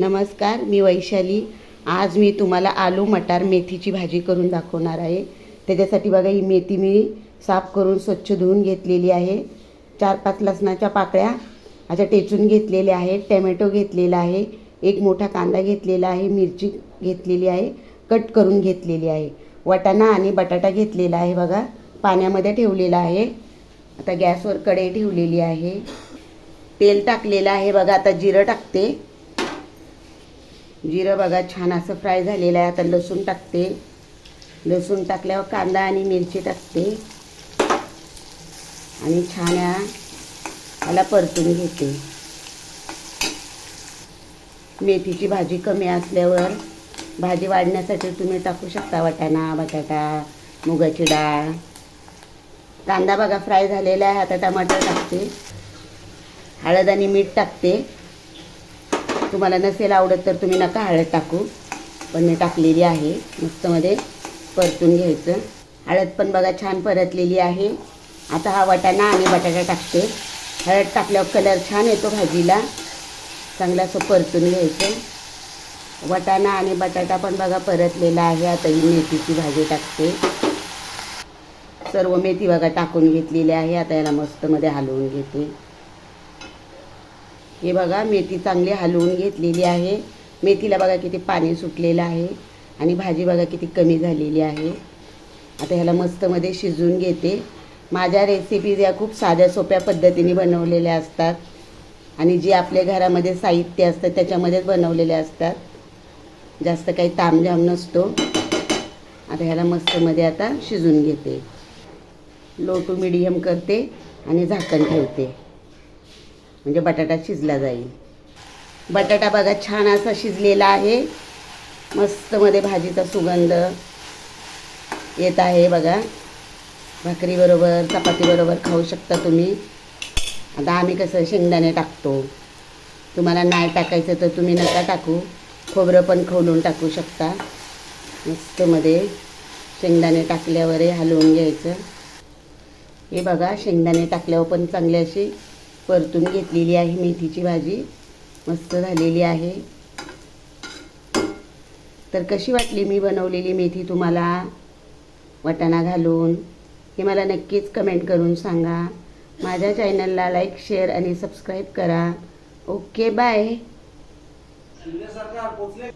नमस्कार मी वैशाली. आज मी तुम्हाला आलू मटार मेथीची भाजी करून दाखवणार आहे. त्याच्यासाठी बघा ही मेथी मी साफ करून स्वच्छ धुवून घेतलेली आहे. चार पाच लसणाच्या पाकळ्या अशा टेचून घेतलेल्या आहेत. टॅमॅटो घेतलेला आहे. एक मोठा कांदा घेतलेला आहे. मिरची घेतलेली आहे. कट करून घेतलेली आहे. वाटाणा आणि बटाटा घेतलेला आहे बघा. पाण्यामध्ये ठेवलेला आहे. आता गॅसवर कढई ठेवलेली आहे. तेल टाकलेलं आहे बघा. आता जिरं टाकते. जिरं बघा छान असं फ्राय झालेलं आहे. आता लसूण टाकते. लसूण टाकल्यावर कांदा आणि मिरची टाकते. आणि छान याला परतून घेते. मेथीची भाजी कमी असल्यावर भाजी वाढण्यासाठी तुम्ही टाकू शकता वाटाणा बटाटा मुगाची डाळ. कांदा बघा फ्राय झालेला आहे. आता टमाटर टाकते. हळद आणि मीठ टाकते. तुम्हाला नसेल आवडत तर तुम्ही नका हळद टाकू. पण मी टाकलेली आहे. मस्तमध्ये परतून घ्यायचं. हळद पण बघा छान परतलेली आहे. आता हा वाटाणा आणि बटाटा टाकते. हळद टाकल्यावर कलर छान येतो भाजीला. चांगलं असं परतून घ्यायचं. वाटाणा आणि बटाटा पण बघा परतलेला आहे. आता ही मेथीची भाजी टाकते. सर्व मेथी बघा टाकून घेतलेली आहे. आता याला मस्तमध्ये हलवून घेते. हे बघा मेथी चांगली हलवून घेतलेली आहे. मेथीला बघा किती पाणी सुटलेलं आहे आणि भाजी बघा किती कमी झालेली आहे. आता ह्याला मस्तमध्ये शिजवून घेते. माझ्या रेसिपीज या खूप साध्या सोप्या पद्धतीने बनवलेल्या असतात आणि जे आपल्या घरामध्ये साहित्य असतं त्याच्यामध्येच बनवलेले असतात. जास्त काही तामझाम नसतो. आता ह्याला मस्तमध्ये आता शिजून घेते. लो टू मिडियम करते आणि झाकण ठेवते. म्हणजे बटाटा शिजला जाईल. बटाटा बघा छान असा शिजलेला आहे. मस्तमध्ये भाजीचा सुगंध येत आहे बघा. भाकरीबरोबर चपातीबरोबर खाऊ शकता तुम्ही. आता आम्ही कसं शेंगदाणे टाकतो. तुम्हाला नाही टाकायचं तर तुम्ही नका टाकू. खोबरं पण खवलून टाकू शकता. मस्तमध्ये शेंगदाणे टाकल्यावर हलवून घ्यायचं. हे बघा शेंगदाणे टाकल्यावर पण चांगली अशी परतून घेतलेली आहे मेथीची भाजी. मस्त झालेली आहे. तर कशी वाटली मी बनवलेली मेथी तुम्हाला? वटाणा घालून. हे मला नक्कीच कमेंट करून सांगा. माझ्या चॅनलला लाईक शेअर आणि सबस्क्राईब करा. ओके बाय पोचले